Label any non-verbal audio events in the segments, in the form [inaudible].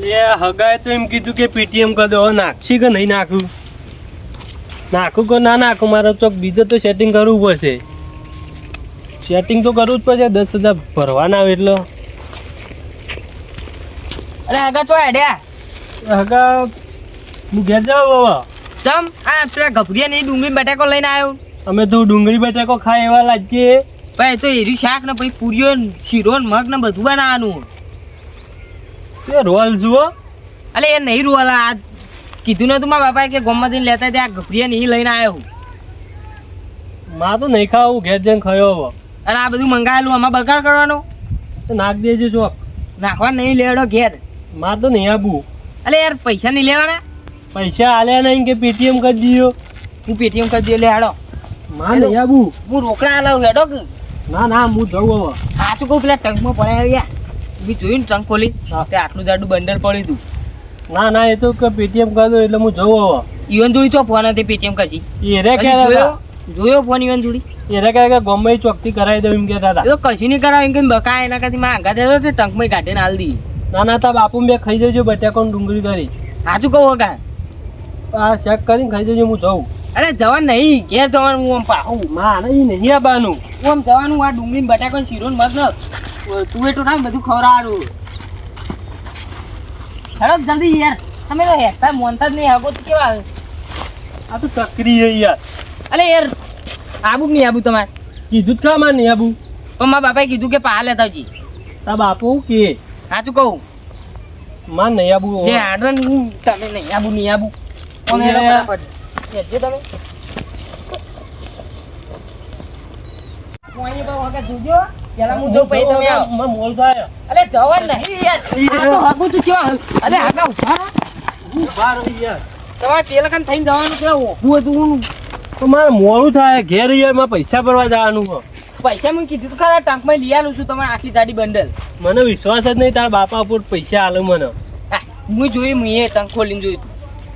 લે હગાએ તો એમ કીધું કે પીટીએમ કરી દો. નાખશી કે નહીં નાખું નાખું કે ના નાખું? મારે ચોક બીજો તો સેટિંગ કરવું પડશે. સેટિંગ તો કરવું જ પડશે. દસ હજાર ભરવાના આવે એટલે. અરે હગા તો હેડ્યા હગા હું ઘેર જાઉં હવે? ચમ આ પેલા ગભરિયા નહીં ડુંગળી બટાકો લઈને આવ્યો? અમે તો ડુંગળી બટાકો ખાય એવા લાગીએ. ભાઈ તો એરી શાક ને પછી પૂરીઓ શીરો ને મગ ને બધું બનાવવાનું. તે રોલ જુઓ. અલે એ નહીં રોલ આ કીધું નતું મારા બાપાએ કે ગોમમાંથી લેતા ત્યાં ગભરીએ નહીં લઈને આવ્યો માં તો નહીં ખાવું ઘેર જઈને ખાયો હવે. અરે આ બધું મંગાવેલું આમાં બગાડ કરવાનો? તો નાખ દેજો ચોક. નાખવા નહીં લેવડો ઘેર. માર તો નહીં આબુ અલે યાર પૈસા નહીં લેવાના? પૈસા આલ્યા નહીં કે પેટીએમ કરી દીધો હું પેટીએમ કરી દે લે હાડો. માં નહીં આબુ હું રોકડા આલાવું હેડો ના ના હું જવું હવે. સાચું કહું પેલા ટંકમાં પડ્યા બી જોયું ને ટંક ખોલી. તે આટલું જાડું બંડલ પડ્યું હતું ના ના એ તો કે પેટીએમ કરી એટલે હું જોઉં હવે. ઈવન જોડી ચો ફોન હતી પેટીએમ કરશી એ રે કે જોયો? જોયો ફોન ઈવન જોડી? એરે કહે કે ગમે એ ચોકથી કરાવી દઉં એમ કહેતા હતા. એ તો કશું નહીં કરાવ એમ કે બકા એના કરતી માં આગા દેતો તે ટંકમાં કાઢીને હાલ દી. ના ના તા બાપુ બે ખાઈ જજો બટાકો ડુંગળી કરી. સાચું કહું કા આ ચેક કરીને ખાઈ જજો હું જઉં. અરે જવાનું નહીં ઘેર જવાનું હું આમ પાહું. માં નહીં નહીં બાનું. હું આમ જવાનું આ ડુંગળી બટાકો શીરો મગ તું એટલું ના બધું ખવડાવવાનું. હેડો જલ્દી યાર. તમે તો હેરતા મોનતા જ નહીં હગો તો કેવા આ તો ચકરી છે યાર. અલે યાર આબુ નહીં આબુ તમારે? કીધું જ ખા નહીં આબુ? પણ મારા બાપાએ કીધું કે પા લેતા આવજી. તા બાપુ કે? સાચું કહું? માં નહીં આબુ. જે આડન તમે નહીં આબુ નહીં આબુ. તમે. હેડો તમે. બહુ વખત જોજો. પહેલા હું જોઉં, પછી તમે આવો. માં મોલ થાય અલે જવાનું નહીં યાર. આ તો હગું તું કેવા? અલે આગા ઊભા ઊભા રહી યાર. તમારે પેલા થઈને જવાનું કેવા ઊભું હતું તો મારે મોડું થાય ઘેર યારમાં પૈસા ભરવા જવાનું. પૈસા મેં કીધું તો ખરા ટંકમાં લઈ આલું છું તમારે આટલી જાડી બંડલ. મને વિશ્વાસ જ નહીં તારા બાપા ઉપર પૈસા આલે મને. હા, જોયું મેં ટાંક ટંક ખોલીને જોયું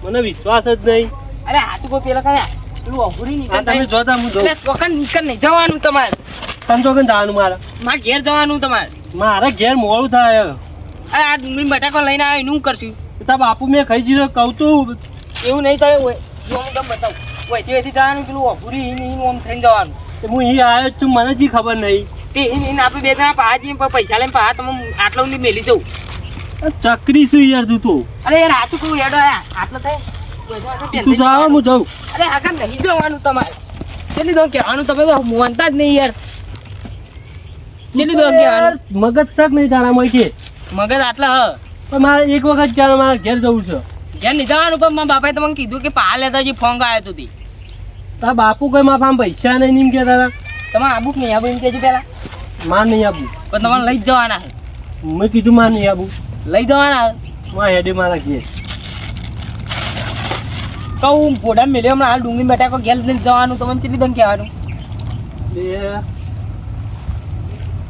મને વિશ્વાસ જ નહીં. અરે આ કોઈ પેલા ખરા પેલું અઘુરી આ નીકળ તમે જોતા હું જોઉં. ચોકન નીકળ નહીં જવાનું તમારે. તમે ચોકન જવાનું મારે? મારે ઘેર જવાનું તમારે. મારે ઘેર મોડું થાય. અરે આ ડુંગળી બટાકો લઈને આવ્યો એનું કરશું તારા બાપુ મેં ખાઈ દીધો કહું તું. એવું નહીં તમે હું તમને બતાવું. વહીથી વહીથી જવાનું પેલું અઘુરી હિન હિન આમ થઈને જવાનું. તો હું અહીં આવ્યો છું મને જી ખબર નહીં. તે હિન આપણે બે જણા પા જઈએ પૈસા લઈને પા તમે આટલો ઊંધી મેલી જવું ચકરી શું યાર તું તો? અરે યાર હાથું કહું હેડો આટલો થાય. તું જાવ હું જાઉં. અરે આગળ નહીં જવાનું તમારે. ચલી તો કહેવાનું તમે તો મોનતા જ નહીં યાર. ચલી દો કહેવાનું મગજ સક નહીં તારા મય છે મગજ આટલા હ. પણ મારે એક વખત ક્યારે મારે ઘેર જવું છે. ઘેર નહીં જવાનું પણ મારા બાપાએ તમને કીધું કે પા લેતા જે ફોન આવ્યો તો તે. તારા બાપુ કઈ મારા આમ પૈસા નહીં નહીં કહેતા હતા. તમે આબુક નહીં આબુ એમ કહેજો પહેલાં. માર નહીં આપું. પણ તમારે લઈ જ જવાના મેં કીધું માર નહીં આપું. લઈ જવાના માં હેડે મારા ઘેર. કહું ઘોડા મેળ્યો હમણાં હાલ ડુંગળી બેઠા કો ઘેર લઈને જવાનું તમને ચેલી દંગ કહેવાનું?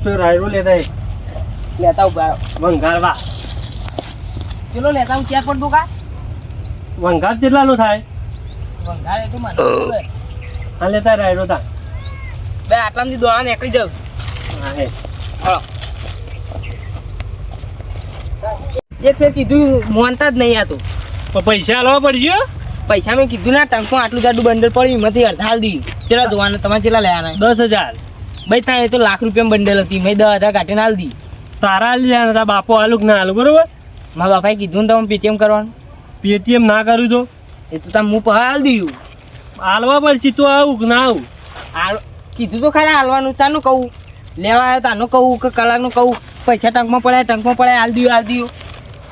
તો રાયરો લેતા એ લેતા ઊભા વંગારવા. ચલો લેતા હું ચેર પડતું કા વંગાર કેટલાનો થાય. વંગારે તો મને હા લેતા રાયરો તા. બે આટલામાંથી દોડા નીકળી જાવ હા હે. હળો. એક ફેર કીધું માનતા જ નહીં આતું તો. પણ પૈસા લાવવા પડશે? પૈસા મેં કીધું ના ટંકમાં આટલું જાડું બંડલ પડ્યું એમાંથી અડધા દીધું. ચેલા ધોવાના તમારે ચેલા લેવાના? દસ હજાર. ભાઈ ત્યાં એ તો લાખ રૂપિયા બંડલ હતી. મેં દસ હજાર કાઢીને હાલ દી. તારા લીધા હતા બાપો આલુક ના આલું બરોબર? મારા બાપાએ કીધું ને તમે પેટીએમ કરવાનું. પેટીએમ ના કરું તો? એ તો તમે હું હાલ દીધું. હાલવા પડશે તો આવું કે ના આવું? હાલ કીધું તો ખરા હાલવાનું ચાનું કહું. લેવા આવ્યો તાનું કહું કે કલાકનું કહું. પૈસા ટંકમાં પડ્યા ટંકમાં પડ્યા હાલ દીધું હાલ દીધું.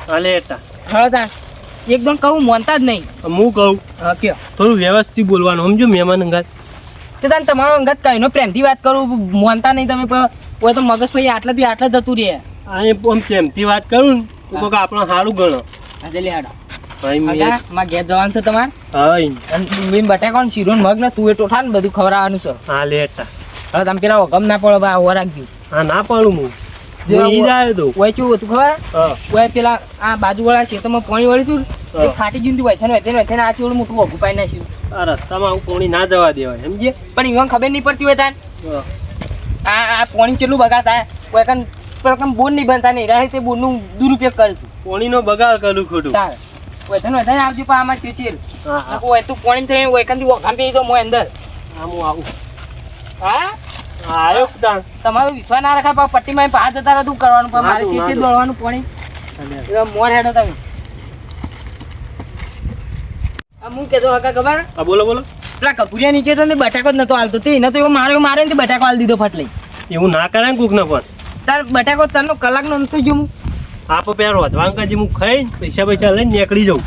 હાલે હતા હા તા એકદમ કહું માનતા જ નહીં. હું કહું હા કે થોડું વ્યવસ્થિત બોલવાનું સમજો મહેમાન અંગાત. તે તને તમારો અંગત કહીનો પ્રેમથી વાત કરું માનતા નહીં તમે પણ હોય તો મગજ પછી આટલાથી આટલા જતું રહે. અહીં આમ પ્રેમથી વાત કરું ને તો આપણો સારું ગણો. આજે લે હાડો. મેં ઘેર જવાનું છે તમારે? હાય. અને ડુંગળી બટાકા શીરો મગ ને તું એ ટોઠા ને બધું ખવડાવવાનું છે. હા હતા હવે તમે પેલા ગમ ના પડો બા રાખજો. હા ના પડું હું. પેલા આ બાજુવાળા ખેતરમાં પાણી વળી હતું ને, એ હા. ફાટી ગયું હતું વૈથાને વૈથાને વૈથાને આ ચેવડું મોટું વગું પાઈ નાખ્યું. આ રસ્તામાં આવું પોણી ના જવા દેવાય સમજે પણ ઈવન ખબર નહીં પડતી હોય તાન. આ આ પાણી કેટલું બગાડ થાય કોઈ કન પેલા બોર નહીં બનતા નહીં રહે તે બોરનું દુરુપયોગ કરીશું. પોણીનો બગાડ કરું ખોટું. વધારે આવજો પણ આમાં હા હોય તું પાણી થઈ કંદી વખાણ પી તો મોય અંદર. આમ હું આવું. હા? હા આવ્યો તમારો વિશ્વાસ ના રખાય પણ પટ્ટીમાં ભાત જતા રહો કરવાનું? પણ મારે નાખું, દોડવાનું પાણી. મોર હેડો તમે. આ હું કહેતો હકા ખબર? આ બોલો બોલો. પેલા કપુરિયા નીચે તો ને બટાકો જ નતો હાલતો. તે એને તો એવો માર્યો માર્યો ને બટાકો હાલ દીધો ફટ લઈ. એવું ના કરાય કુક ને પણ તાર બટાકો ચાલનો કલાકનો નતો જો હું આપ પેર વધવાન કાજી હું ખાઈ પૈસા પૈસા લઈને નીકળી જાઉં.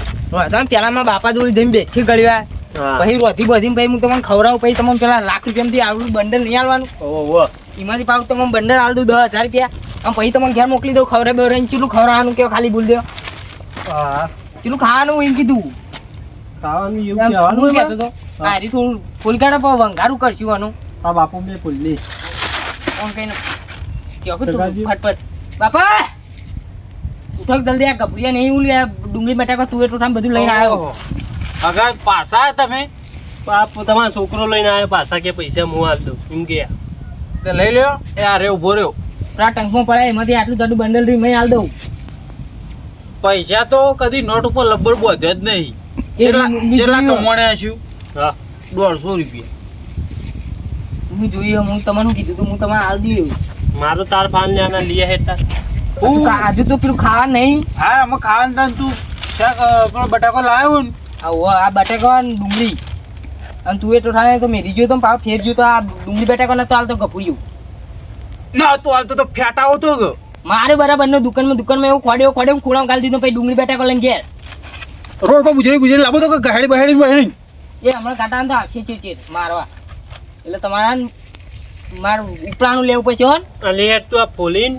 તમે પેલા મારા બાપા જોડે જઈને બેઠી ગળ્યા. પછી રોધી બધી ભાઈ હું તમને ખવડાવું પછી તમને પેલા લાખ રૂપિયામાંથી આવડું બંડલ નહીં આવવાનું ઓહો એમાંથી પાછું તમને બંડલ હાલ દઉં દસ હજાર રૂપિયા. પછી તમને ઘેર મોકલી દઉં ખવડાવે બેવડાવીને ચીલું ખવડાવવાનું કે ખાલી ભૂલ દો હા ખાવાનું એમ કીધું. ખાવાનું આમ એવું કહેવાનું કહેતો હતો? આ થોડું ફૂલકાડા પર વંગારું કરશું આનું. હા બાપુ મેં કોણ તું સગાજી. ફટફટ. બાપા! ઉઠો કે જલ્દી આ કપડિયા નહીં આ ડુંગળી બટાકા તુવેર ટોઠામ બધું લઈને આવ્યો. અગર પાછા તમે? બાપ તમારો છોકરો લઈને આવ્યો પાછા કે પૈસા હું આલ દઉં. એમ કે. તે લઈ લ્યો. એ આ રે ઊભો રહ્યો. આ ટંકમાં પડે એમાંથી આટલું જાડું બંડલ રી મેં હાલ દઉં. પૈસા તો કદી નોટ ઉપર લબ્બર બોધ્યો જ નહીં. કેટલા કેટલા કમાણ્યા છું? હા. દોઢસો રૂપિયા. હું જોઈએ હું તમને કીધું તું હું તમારે હાલ દઉં મારો તાર ફાન લેવાના લીએ હેતા હું આજુ તો પેલું ખાવા નહીં. હા અમે ખાવાનું તું બટાકો લાવ્યો ને આ બટાકા અને ડુંગળી. અને તુવેર ટોઠા તો મેરી ગયો તો પાવ ફેર ગયો તો આ ડુંગળી બટાકા નતો હાલતો ગપુડ્યું ના તો હાલ તો ફેટા ફેટાવો તો ગયો. મારે બરાબર નો દુકાનમાં દુકાનમાં એવું ખોડ્યો ખોડ્યો ખૂણા ગાલી દીધો પછી ડુંગળી બટાકા લઈને ઘેર. રોડ પર ગુજરી ગુજરી લાવો તો કે ગહાડી બહેડી બહાડી એ હમણાં કાંટા તો આવશે છે ચીર મારવા. એટલે તમારા માર ઉપરાણું લેવું પડશે હો ને? આ લે તું આ ફોલીન.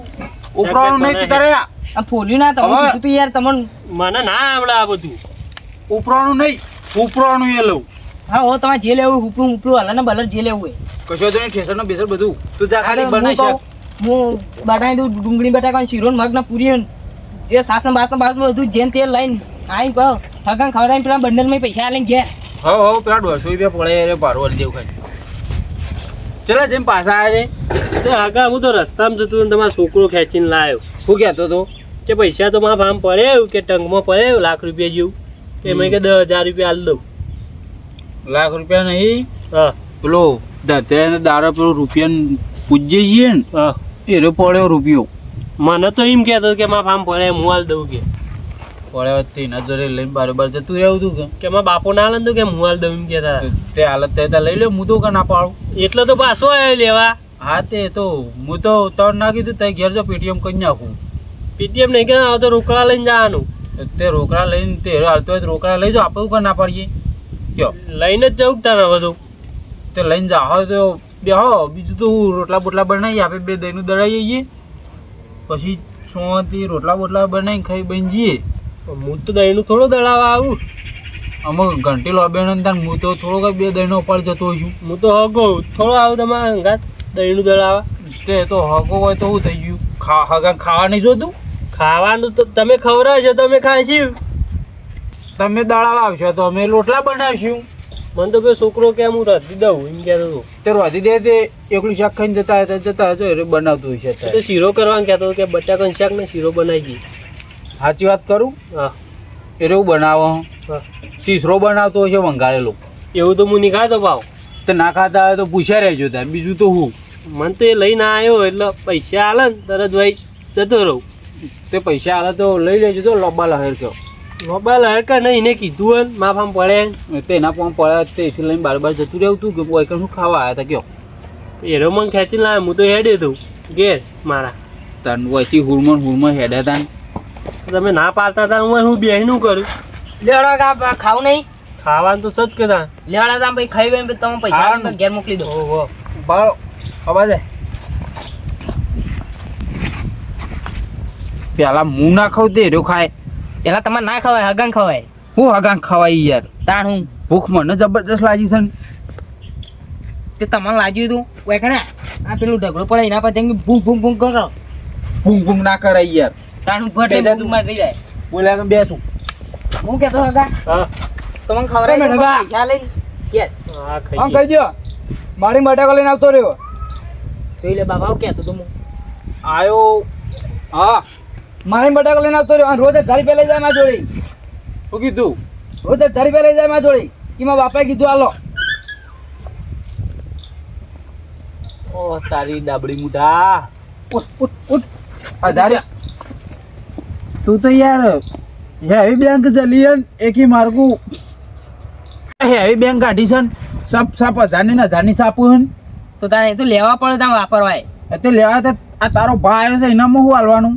ઉપરાણું નહીં તારે આ. ફોલ્યું ના તમે તું યાર તમને મને ના આવડે આ બધું. ઉપરાણું નહીં ઉપરાણું એ લઉં. હા હો તમારે જે લેવું ઉપરું ઉપરું હલે ને બલર જે લેવું હોય. કશો તો ઠેસર નો બેસર બધું. તું જા ખાલી બનાવી કહું, હું બનાવી દઉં ડુંગળી બટાકા શીરો મગ ને પૂરી ને જે સાસન બાસન બાસન બધું જેન તેલ લઈને આઈ કહો હગાન ખવડાવીને પેલા બંડલમાં પૈસા લઈને ગયા હો હો પેલા દોઢસો રૂપિયા પડે અરે પારવલ જેવું ખાઈ ચલો જેમ પાછા આવે છે. તે આગા હું તો રસ્તામાં જતો હતો તમારો છોકરો ખેંચીને લાવ્યો શું કહેતો તો કે પૈસા તો મારા ફાર્મ પડે કે ટંકમાં પડે લાખ રૂપિયા જેવું. કે મેં કે દસ હજાર રૂપિયા આલ દઉં. લાખ રૂપિયા નહીં? હા. પેલો ધતરાને દાડા પેલો રૂપિયા પૂજ્ય છીએ ને હા. એનો પડ્યો રૂપિયો. મને તો એમ કહેતો કે મારા ફાર્મ પડે હું હાલ દઉં કે. પડ્યો તેના જોડે લઈને બારોબાર જતું રહેવું તું કે. કે મારા બાપો ના ને કે હું હાલ દઉં એમ કહેતા તે હાલત તે લઈ લે હું તો કે ના પાડું. એટલે તો પાછો આવ્યો લેવા. હા તે તો હું તો તણ ના કીધું તે ઘેર જો પેટીએમ કરી નાખું. પેટીએમ નહીં કે તો રોકડા લઈને જવાનું. તે રોકડા લઈને તે હાલતો હોય તો રોકડા લઈ જાઓ આપણે કે ના પાડીએ. કયો? લઈને જ જવું તારે બધું. તે લઈને જાઓ. તો બેહો બીજું તો હું રોટલા બોટલા બનાવી આપણે બે દહીંનું દળાઈ જઈએ પછી સોથી રોટલા બોટલા બનાવી ખાઈ બની જઈએ. હું તો દહીંનું થોડું દળાવા આવું. અમુક ઘંટી લોબે તાર હું તો થોડોક બે દહીંનો ઉપાડ જતો હોઈશું હું તો હગો થોડો આવું તમારા હંગાત દહીંનું દળાવા તે તો હગો હોય તો શું થઈ ગયું? ખા હગા ખાવા નહીં જોતું? ખાવાનું તો તમે ખવડાવશો તમે ખાઈશું તમે દળાવા આવશો તો અમે રોટલા બનાવીશું. મને તો ભાઈ છોકરો કે હું રાધી દઉં એમ કહેતો હતો. તે રાધી દે તે એકલું શાક ખાઈને જતા હતા જતા હતો એટલે બનાવતું હોય છે તો શીરો કરવાનું કહેતો હતો કે બટાકાનું શાક ને શીરો બનાવી દઈએ. સાચી વાત કરું? હા. એટલે હું બનાવો. હા. શીસરો બનાવતો હોય છે વંગાળેલો. એવું તો હું નહીં ખાતો ભાવ. તો ના ખાતા હોય તો પૂછ્યા રહેજો ત્યાં બીજું તો હું. મને તો એ લઈને આવ્યો એટલે પૈસા આલે ને તરત ભાઈ જતો રહું. તે પૈસા આલે તો લઈ લેજો તો લોબા લહેર કયો લહેર કા નહીં એને કીધું હોય માફ આમ પડે. તેના પણ પડે તેથી લઈને બાર બાર જતું રહેવું તું કે કોઈ શું ખાવા આવ્યા હતા કયો? એરો મને ખેંચીને લાવે હું તો હેડે દઉં. ઘેર મારા. તન વયથી હુરમણ હુરમણ હેડ્યા તા ને. તમે ના પાડતા હતા હું હું બેહીનું કરું. લેડો કા ખાવું નહીં? ખાવાનું તો સજ કરા લેડા તમે પછી ખાઈ બેન તમે પૈસા હા. ઘેર મોકલી દો. ઓહો. બાળ અવાજે પેલા મું ના ખાવ તે રહ્યો ખાય. પેલા તમારે ના ખવાય હગન ખવાય. હું હગન ખવાય યાર. તાણ હું? ભૂખ મને જબરજસ્ત લાગી છે તે તમને લાગ્યું હતું વેખણે આ પેલું ઢગલો પડે એના પર જઈને ભૂંગ ભૂંગ ભૂંગ કરો. ભૂંગ ભૂંગ ના કરાય યાર. તાણ હું ભટે બધું મારી જાય. બોલ્યા તો બે તું હું કેતો હગા? હા. તમને દઉં, હગા. પૈસા લઈને? કે હા કહી દો મારી મટાકો લઈને આવતો રહ્યો. જોઈ લે બાબા કેતો તું તો હું આયો. હા. મારે બટાકો લઈને આવતો રહ્યો અને રોજ હજાર રૂપિયા લઈ જાય મારા જોડે. શું કીધું? રોજ હજાર રૂપિયા લઈ જાય મારા જોડે. કે મારા બાપાએ કીધું હાલો. ઓ તારી ડાબડી મુઢા. ઉઠ ઉઠ ઉઠ. હજાર તું તો યાર હેવી બેંક ચલી હન એકી માર્ગું હેવી બેંક કાઢી છે સપ સપ હજારની હજારની છાપું હન તો તારે એ તો લેવા પડે તારે વાપરવાય. એ તે લેવા તો આ તારો ભાઈ આવ્યો છે એનામાં શું હાલવાનું?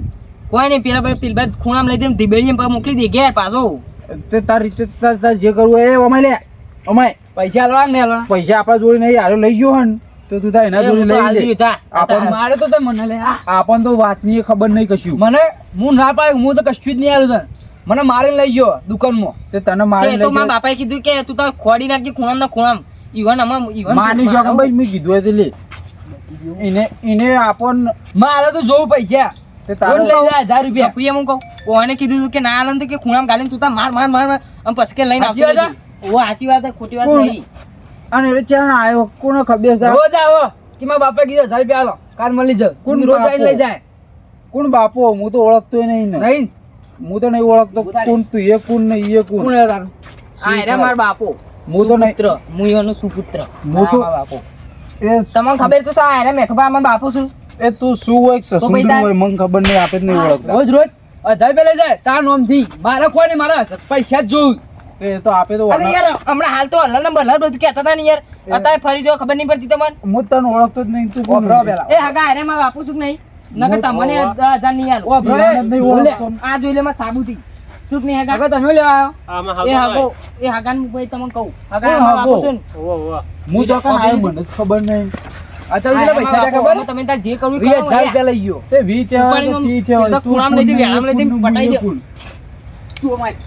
કોઈ નહીં પેલા ભાઈ પેલા ખૂણામાં લઈ દે ધીબેડી એમ મોકલી દે ઘેર પાછો. તે તાર રીતે તાર તાર જે કરવું એ અમાય લે. અમાય પૈસા હાલવા ને પૈસા આપણા જોડે નહીં હારો લઈ ગયો હન. તો તું તાર એના જોડે લઈ લે. આપણ મારે તો તે મને લે આપણ તો વાતની ખબર નહીં કશું. મને હું ના પાડે હું તો કશું જ નહીં આવ્યો છે મને મારીને લઈ ગયો દુકાનમાં. તે તને મારી એ તો મારા બાપાએ કીધું કે તું તાર ખોડી નાખજે ખૂણામ ના ખૂણામ. ઈવન આમાં ઈવન માની શકો ભાઈ મેં કીધું એટલે એને એને આપણ મારે તો જોવું પૈસા. તે રોજ તારો લઈ જાય હજાર રૂપિયા. પ્રિય હું કહું ઓને કીધું કે ના આનંદ કે ખૂણામાં ગાલીને તું તાર માર માર માર માર પછી કે લઈને સાચી વાત ઓ સાચી વાત ખોટી વાત? નહીં. અને એ ચાણ આવ્યો? કોને ખબર છે? રોજ આવો. કે મારા બાપાએ કીધું હજાર રૂપિયા હાલો કાર મળી જાવ કોણ રોજ બાપો? આવીને લઈ જાય. કોણ બાપો? હું તો ઓળખતો નહીં ને. નહીં? હું તો નહીં ઓળખતો. કોણ તું? એ કોણ નહીં એ કોણ? કોણ તારું? આ મારો બાપો. હું તો નહીં. પુત્ર હું એનો સુપુત્ર. હું તો- બાપો. એ તમને ખબર તો સા એરા મેખબા મારા બાપો છું? એ તું શું હોય સસુંદરું હોય મને ખબર નહીં આપે જ નહીં ઓળખતા. રોજ રોજ હજાર પેલે જાય તાર નામથી મારે કોઈ નહીં મારા પૈસા જ જોવું એ તો આપે તો અરે યાર હમણાં હાલ તો હલન નંબર હલન બધું કહેતા હતા ને યાર. અત્યારે ફરી જો ખબર નહીં પડતી તમને. હું તને ઓળખતો જ નહીં તું કોણ પેલા. એ હગા અરે મારા બાપુ છું નહીં? નકર તમને હજાર નહીં યાર. આ જોઈ લે માં સાબુથી. શું નહીં હગા? હગા તમે લેવા આવ્યો? એ હાગો હગો એ હગાન ભાઈ તમને કહું. હગા? છે. હું જો કાં આવ્યો મને ખબર નહીં. એરા પૈસા મારા ખબર તમે તાર જે કરવું કરો હજાર રૂપિયા લઈ ગયો. તે લઈ લઈ પટાઈ દે. અમારે.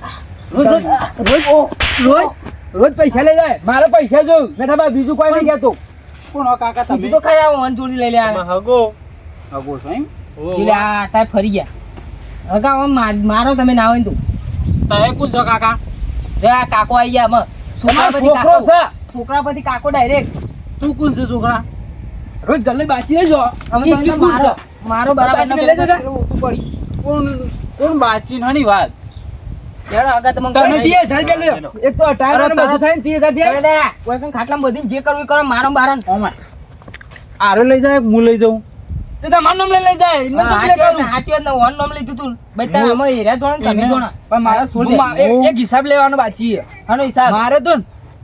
રોજ રોજ રોજ રોજ? રોજ પૈસા લઈ જાય? મારે પૈસા જોયું બેઠા બા બીજું કોઈ નહીં કહેતો. કોણ કાકા તમે? તો ખરા હું વન લઈ લે આમાં હાગો. હગો સાહેબ એટલે આ તાર ફરી ગયા. હગા મારો તમે ના હોય ને તું. તમે છો કાકા? જરા કાકો આવી ગયા છોકરા પછી કાકો છોકરા પછી કાકો ડાયરેક્ટ. તું કોણ છે છોકરા? રોજ ગલ્લે બાચી લેજો અમે ઈ તો મારો મારો બરાબર લઈ જતા? કોણ કોણ બાચી નાની વાત. આરે લઈ જાય હું લઈ જાઉં. તો તમારું નામ લઈ લઈ જાય. તો હાચી વાત ને, કરું. હાચી વાત ને, નામ લીધું તું. બેટા આમાં હેરા ધોરણ તમે એને- પણ મારે એક- હિસાબ લેવાનો બાકી છે. આનો હિસાબ. મારે તો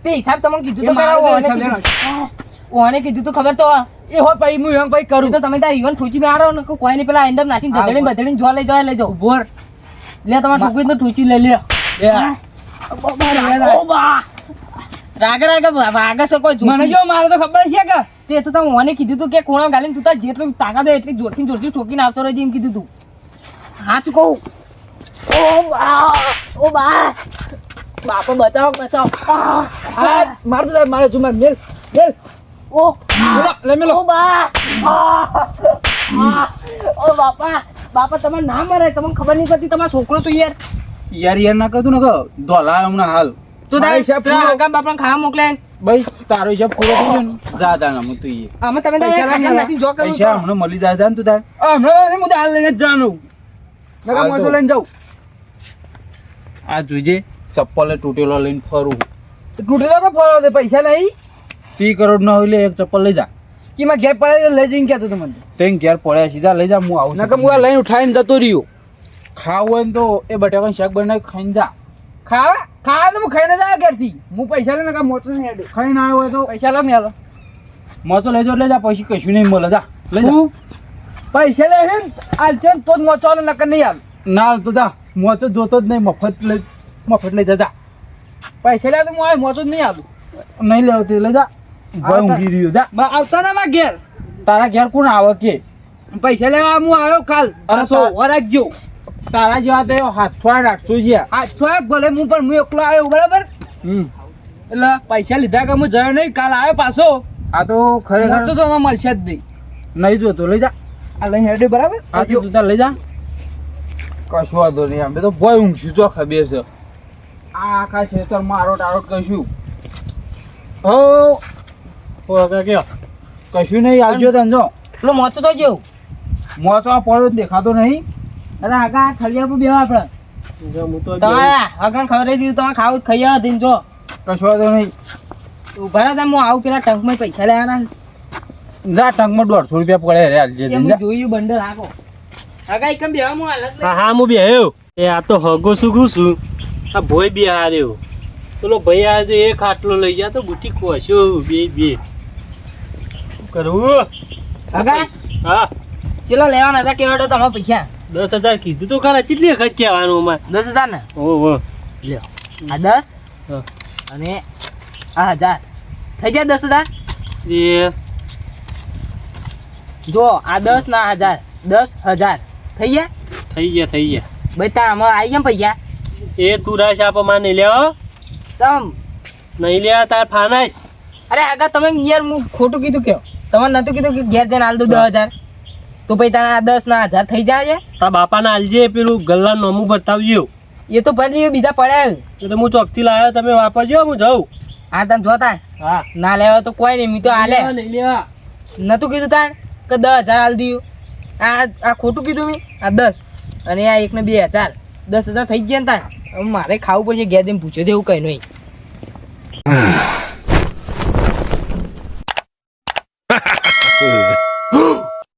તે હિસાબ તમને કીધું તો મારે ઓને કીધું. તો ખબર તો એ હોય પછી હું એમ પછી કરું. તો તમે તાર ઈવન ઠૂચી માં આરો ને કોઈ નહીં પેલા એન્ડમ નાખીને ધડેડીને જો લઈ જાઓ લઈ જાઓ બોર લે તમારા છોકરી તો ઠૂચી લઈ લે. રાગે રાગે વાગે છે કોઈ મને જો મારે તો ખબર છે કે? તે તો તમે ઓને કીધું તું કે ખૂણા ગાલીને તું તાર જેટલું તાકાત હોય એટલી જોરથી જોરથી ઠોકીને આવતો રહેજે એમ કીધું તું. હાચું કહું ઓ બા ઓ બા. બાપો બચાવો બચાવો આ, આ મારે મારે તું મેલ મેલ. ઓ મેલો, લે મેલો ઓ બા આ, આ, બાપા બાપા તમારું નામ મરે તમને ખબર નહીં પડતી તમારો છોકરો તો યાર યાર યાર ના કહું ને કે ધોલા હમણાં હાલ તો મારે હિસાબ પૂરો. આગા બાપાને ખાવા મોકલે ભાઈ તારો હિસાબ પૂરો થઈ ગયો જા તાણ અમે તું ઈ. આમાં તમે તારે જો પૈસા હમણાં મળી જાય જા ને તું તાર હમણાં હું તો હાલ લઈને જ જવાનું નકર હાલ મોસો લઈને જાઉં આ જોજે ચપ્પલે તૂટેલો લઈને ફરું તૂટેલો તો ફરો દે પૈસા નહીં ત્રી કરોડ ના હોય એટલે એક ચપ્પલ લઈ જા. કે માં ઘેર પડે એટલે લઈ જઈને કહેતો તમને. તેન ઘેર પડ્યા સીધા લઈ જા હું આવું નકર હું આ લઈને ઉઠાવીને જતો રહ્યો. ખાવું હોય તો એ બટાકાનું શાક બનાવી ખાઈને જા. ખાવા? ખાવા તો હું ખાઈને જાય ઘેરથી. હું પૈસા લઈને મોટો નહીં હેડે ખાઈને આવ્યો હોય તો? પૈસા લો ને હાલો. લઈ જાઓ લઈ જા પછી કશું નહીં મળે. જા લઈ જા. પૈસા લે છે આલ છે તો જ મોચો નકર નહીં હાલ. ના તો જા. મોચો જોતો જ નહીં મફત લઈ મફત લઈ જા જા. પૈસા લે તો હું મોચો જ નહીં આલું. નહીં લેવો તે લઈ જા. ભાઈ ઊંઘી રહ્યો. જા. માં આવતા ના માં ઘેર. તારા ઘેર કોણ આવે કે? પૈસા લેવા હું આવ્યો કાલ. અરે તા- તારા જેવા તો હાથસો આઠ આઠસો આઠસો એક ભલે હું પણ હું એકલો આવ્યો બરાબર? એટલે પૈસા લીધા કે હું જયો નહીં કાલ આવ્યો પાછો. આ તો ખરેખર તો આમાં મળશે જ નહીં. નહીં જોતો લઈ જા. આ લઈને હેડે બરાબર? આ તો તું લઈ જા. કશું વાંધો નહીં અમે તો ભય ઊંઘશું જો ખબર છે. આ આખા ખેતર મારો ટારો કશું હો કયો? કશું નહીં આવજો તને જો. પેલો મોચો તો જેવું મોચો પડ્યો દેખાતો નહીં. અરે આગા થળિયા પર બેહો આપણે. જો હું તો તમારે અગણ ખબર હતી તમે ખાવું ખાઈ હતી જો. કશો નહીં. ઊભા રહો તમે હું આવું પેલા ટંકમાં પૈસા લેવાના જા ટંકમાં દોઢસો રૂપિયા પડે રે હાલજે એ હું જા. જોયું બંડલ આગો આગા એકમ બેહો હું હાલત હા હા હું બેહ્યો. એ આ તો હગો શું છું. આ ભોય બી હાર્યો પેલો ભાઈ આજે એક ખાટલો લઈ ગયા તો બુટી ખોશું બે બે. કરવું હા. ચેલો લેવાના હતા કેવા તો તમે પૈસા? દસ હજાર કીધું તો ખરા કેટલી વખત કહેવાનું અમારે? દસ હજાર ને? ઓહો લ્યો. આ દસ. અને આ હજાર. થઈ જાય દસ હજાર? એ. જો આ દસ ના હજાર. દસ હજાર. થઈ ગયા? થઈ ગયા થઈ ગયા. ભાઈ ત્યાં આમાં આવી ગયા પૈસા? એ તું રાશ આપમાં નહીં લ્યો તમ નહીં લ્યા તાર ફાનાશ. અરે આગળ તમે યાર હું ખોટું કીધું કયો તમે નતું કીધું કે ઘેર જઈને આલ દઉં દસ હજાર? તો પછી તારા આ દસ ના હજાર થઈ જાય તારા તાર બાપાને આલજે પેલું ગલ્લા નોમું ભરતાવજો એ તો ભરી બીજા પડ્યા તો હું ચોકથી લાવ્યો તમે વાપરજો હું જાઉં. હા તને જોતા હા. ના લેવા તો કોઈ નહીં મેં તો હાલે નતું કીધું તાર કે દસ હજાર હાલ દીધું? આ આ ખોટું કીધું મેં? આ દસ. અને આ એકને બે હજાર. દસ હજાર થઈ ગયા ને તાર. મારે ખાવું પડશે ઘેર જઈને પૂછ્યો તેવું એવું કઈ નહીં. [sighs]